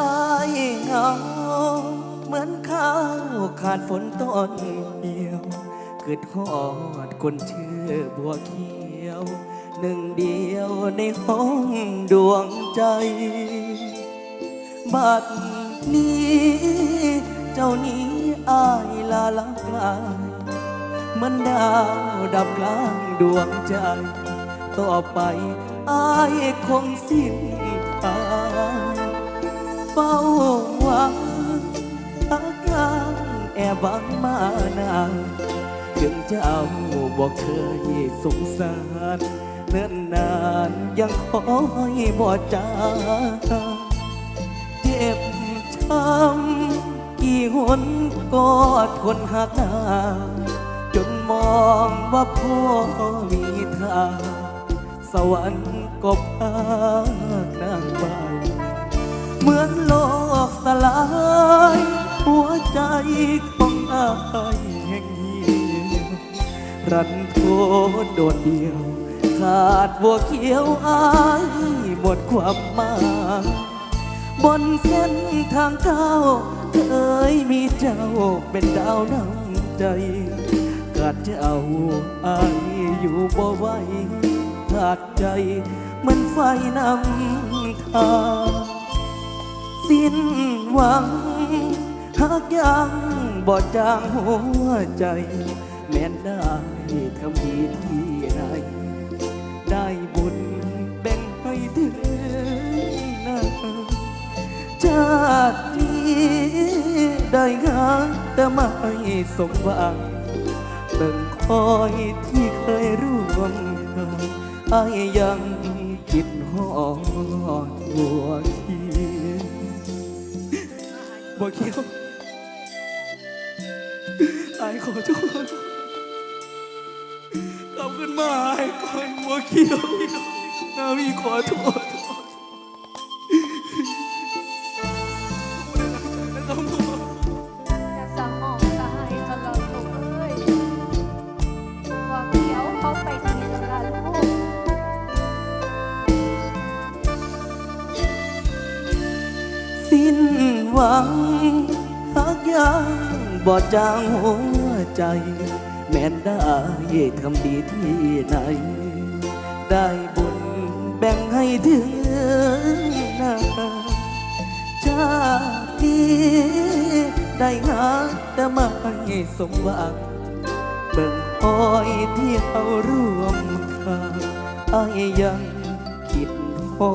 อายเหงา เหมือนข้าวขาดฝนต้นเดียวเกิดหอดคนชื่อบัวเขียว หนึ่งเดียวในห้องดวงใจ บัดนี้ เจ้านี้อายลาลังกลายเหมันดาวดับกลางดวงใจ ต่อไปอายคงสิ้นทาง เฝ้าหวังทักยางแอบหวังมานานถึงเจ้าบอกเคยสงสารเนิ่นนานยังคอยบ่จาเจ็บช้ำกี่หนก็ทนหักหน้าจนมองว่าพ่อมีทางสวรรค์ก็พานางไป เหมือนโลกสลาย หัวใจของอายแห่งเหี่ยวรันโทษโดดเดียว ขาดบัวเขียวอายหมดความหมายบนเส้นทางเก้าเคยมีเจ้าเป็นดาวนำใจขาดเจ้าอายอยู่บ่ไหวขาดใจเหมือนไฟนำทาง สิ้นหวังหากยังบ่จางหัวใจ แม้นได้ทำดีที่ไหนได้บุญแบ่งให้ถึงน้าชาตินี้ได้งานแต่ไม่สมหวังเบิ่งคอยที่เคยร่วมทางอยังคิดหอดบัวเขี บอกเคียวไอ้ขอโทษกลับขึ้นมาไอ้ก่อนบัวเขียวนาวีขอโทษ หวังหากยังบ่จางหัวใจ แม้นได้ทำดีที่ไหน ได้บุญแบ่งให้ถึงหน้าชาตินี้ได้หาแต่ไม่สมหวังเบิ่งคอยที่เขาร่วมทางอายยังคิดพอ